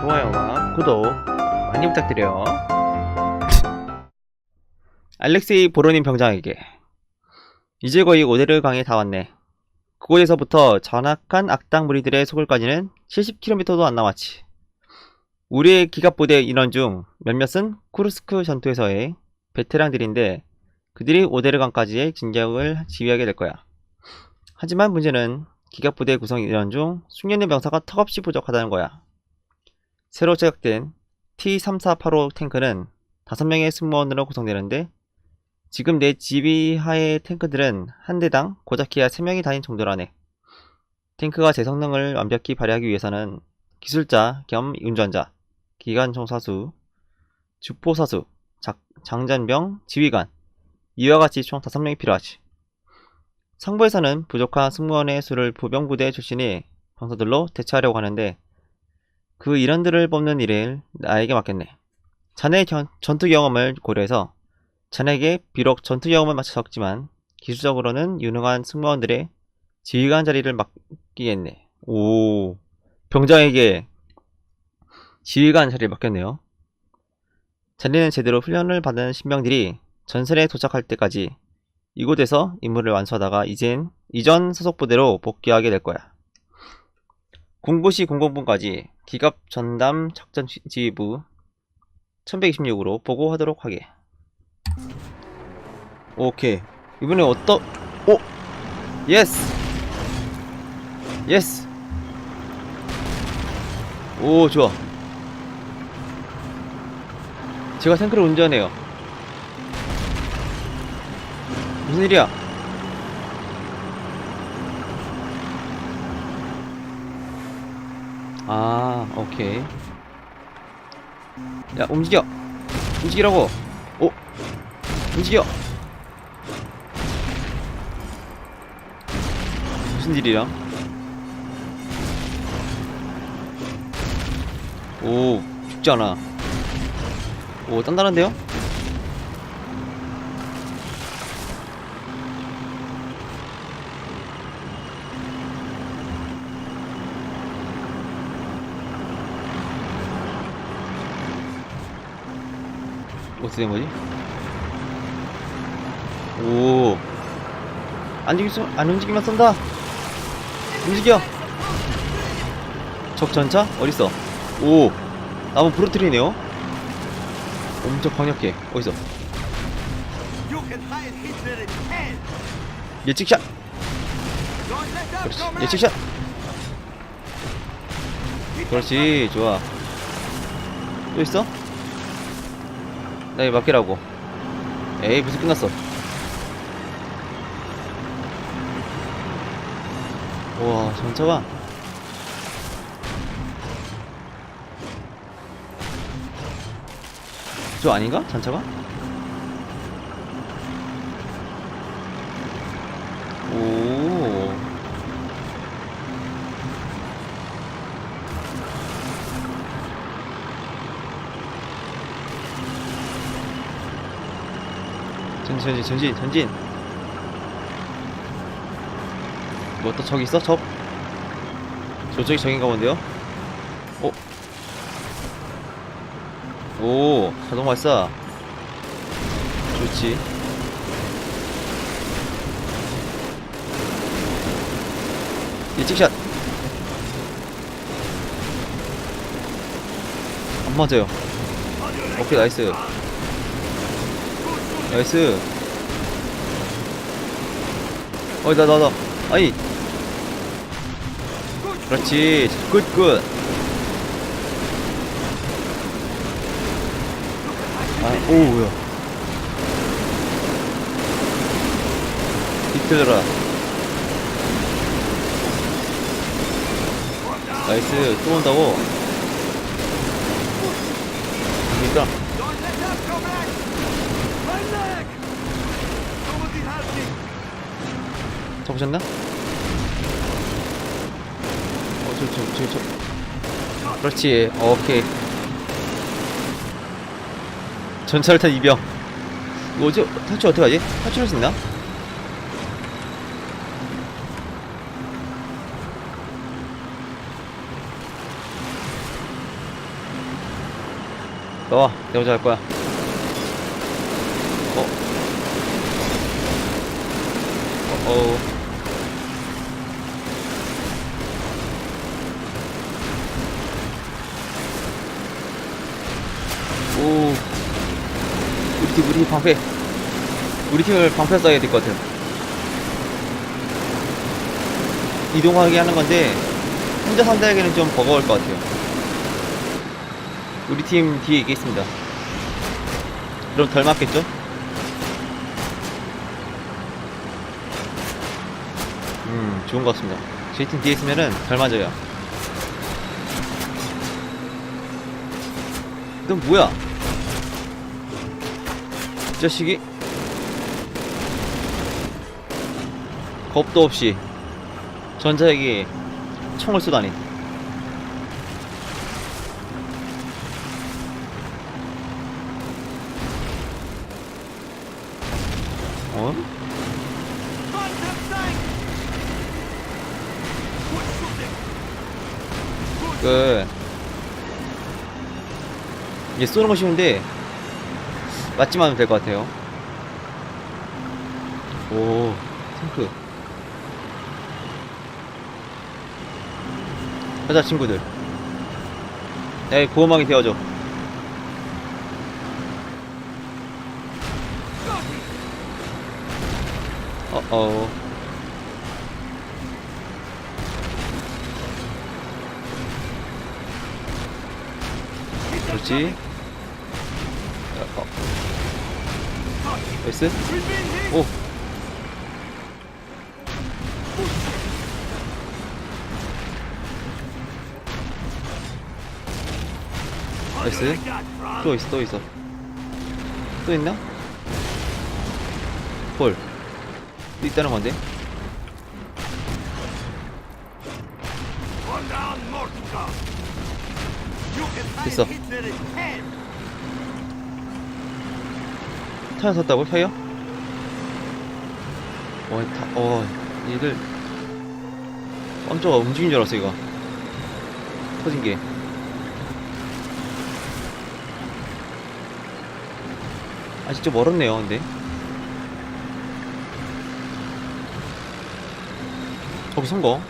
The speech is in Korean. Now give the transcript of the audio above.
좋아요와 구독 많이 부탁드려요. 알렉세이 보로님 병장에게 이제 거의 오데르 강에 다 왔네. 그곳에서부터 전악한 악당 무리들의 속을까지는 70km도 안 남았지. 우리의 기갑부대 인원 중 몇몇은 쿠르스크 전투에서의 베테랑들인데 그들이 오데르강까지의 진격을 지휘하게 될 거야. 하지만 문제는 기갑부대 구성 인원 중 숙련된 병사가 턱없이 부족하다는 거야. 새로 제작된 T-3485 탱크는 5명의 승무원으로 구성되는데 지금 내 지휘하의 탱크들은 한 대당 고작해야 3명이 다닌 정도라네. 탱크가 제 성능을 완벽히 발휘하기 위해서는 기술자 겸 운전자, 기관총사수, 주포사수, 작- 장전병, 지휘관 이와 같이 총 5명이 필요하지. 상부에서는 부족한 승무원의 수를 부병부대 출신의 병사들로 대체하려고 하는데 그 일원들을 뽑는 일을 나에게 맡겼네. 자네의 전, 전투 경험을 고려해서 자네에게 비록 전투 경험을 맞춰 적지만 기술적으로는 유능한 승무원들의 지휘관 자리를 맡기겠네. 오, 병장에게 지휘관 자리를 맡겼네요. 자네는 제대로 훈련을 받은 신병들이 전선에 도착할 때까지 이곳에서 임무를 완수하다가 이젠 이전 소속 부대로 복귀하게 될 거야. 09시 00분까지 기갑 전담 작전 지- 지휘부 1126으로 보고하도록 하게. 오케이. 이번에 어떠, 오! 예스! 예스! 오, 좋아. 제가 탱크를 운전해요. 무슨 일이야? 아, 오케이. 야, 움직여! 움직이라고! 오! 움직여! 무슨 일이야? 오, 죽지 않아. 오, 단단한데요? 어떻게 된 거지? 오. 안 움직이면, 안 움직이면 쏜다! 움직여! 적 전차? 어딨어? 오! 나무 부러뜨리네요? 엄청 강력해. hell. 예측샷! 그렇지. 예측샷! 그렇지. 좋아. 또 있어? 나 이거 맡기라고. 에이, 무슨 끝났어. 우와, 전차가. 저 아닌가? 전차가? 오. 전진, 전진, 전진, 전진. 뭐 또 저기 있어? 적? 저쪽이 적인가 본데요? 오. 오, 자동 발사. 좋지. 예측샷. 안 맞아요. 오케이, 나이스. 나이스. 어이, 나, 나, 나. 아이. 그렇지. 굿, 굿. 아, 오, 뭐야. 비틀려라. 나이스. 또 온다고. 그니까. 잡으셨나? 어, 저, 저, 저, 저. 그렇지. 오케이. 전차를 탄 이병. 어째, 탈출 어떡하지? 탈출할 수 있나? 나와 내가 먼저 할 거야 어 어, 어. 오 우리 팀 우리 팀 방패 우리 팀을 방패 써야 될 것 같아요. 이동하게 하는 건데 혼자 산다에게는 좀 버거울 것 같아요. 우리 팀 뒤에 있겠습니다. 그럼 덜 맞겠죠? 음 좋은 것 같습니다. 저희 팀 뒤에 있으면은 덜 맞아요. 넌 뭐야 이 자식이 겁도 없이 전자에게 총을 쏘다니 어? 그 이게 쏘는 거 쉬운데 맞지만 하면 될 것 같아요. 오 탱크. 가자 친구들. 에이 보호막이 되어줘. 어어 그렇지 나이스! 오 나이스. 또 있어 또 있어 또 있나? 헐. 또 있다는 건데? 됐어. 타이어 섰다고? 타이어? 어, 다, 어, 얘들. 깜짝아, 움직인 줄 알았어, 이거. 터진 게. 아직 좀 멀었네요, 근데. 거기 선 거.